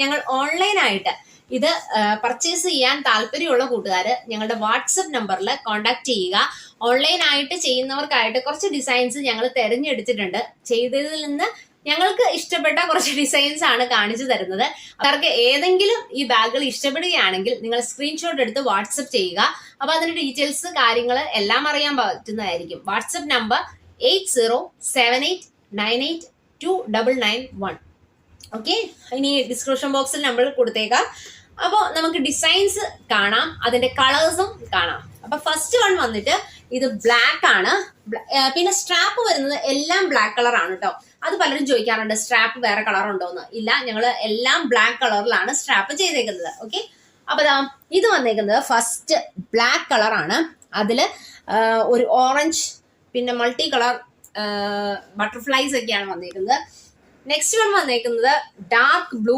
ഞങ്ങൾ ഓൺലൈനായിട്ട് ഇത് പർച്ചേസ് ചെയ്യാൻ താല്പര്യമുള്ള കൂട്ടുകാർ ഞങ്ങളുടെ വാട്സപ്പ് നമ്പറിൽ കോൺടാക്ട് ചെയ്യുക. ഓൺലൈനായിട്ട് ചെയ്യുന്നവർക്കായിട്ട് കുറച്ച് ഡിസൈൻസ് ഞങ്ങൾ തിരഞ്ഞെടുത്തിട്ടുണ്ട്. ചെയ്തതിൽ നിന്ന് ഞങ്ങൾക്ക് ഇഷ്ടപ്പെട്ട കുറച്ച് ഡിസൈൻസ് ആണ് കാണിച്ചു തരുന്നത്. അവർക്ക് ഏതെങ്കിലും ഈ ബാഗുകൾ ഇഷ്ടപ്പെടുകയാണെങ്കിൽ നിങ്ങൾ സ്ക്രീൻഷോട്ട് എടുത്ത് വാട്സപ്പ് ചെയ്യുക. അപ്പൊ അതിന്റെ ഡീറ്റെയിൽസ് കാര്യങ്ങൾ എല്ലാം അറിയാൻ പറ്റുന്നതായിരിക്കും. WhatsApp number eight zero seven eight nine eight two double nine one okay ഇനി ഡിസ്ക്രിപ്ഷൻ ബോക്സിൽ നമ്മൾ കൊടുത്തേക്കാം. അപ്പോൾ നമുക്ക് ഡിസൈൻസ് കാണാം അതിന്റെ കളേഴ്സും കാണാം. അപ്പൊ ഫസ്റ്റ് വൺ വന്നിട്ട് ഇത് ബ്ലാക്ക് ആണ്. പിന്നെ സ്ട്രാപ്പ് വരുന്നത് എല്ലാം ബ്ലാക്ക് കളർ ആണ് കേട്ടോ അത് പലരും ചോദിക്കാറുണ്ട് സ്ട്രാപ്പ് വേറെ കളർ ഉണ്ടോന്ന്? ഇല്ല ഞങ്ങൾ എല്ലാം ബ്ലാക്ക് കളറിലാണ് സ്ട്രാപ്പ് ചെയ്തേക്കുന്നത്. ഓക്കെ അപ്പൊ ഇത് വന്നേക്കുന്നത് ഫസ്റ്റ് ബ്ലാക്ക് കളറാണ് അതിൽ ഒരു ഓറഞ്ച് പിന്നെ മൾട്ടി കളർ ബട്ടർഫ്ലൈസ് ഒക്കെയാണ് വന്നേക്കുന്നത്. നെക്സ്റ്റ് വൺ വന്നേക്കുന്നത് ഡാർക്ക് ബ്ലൂ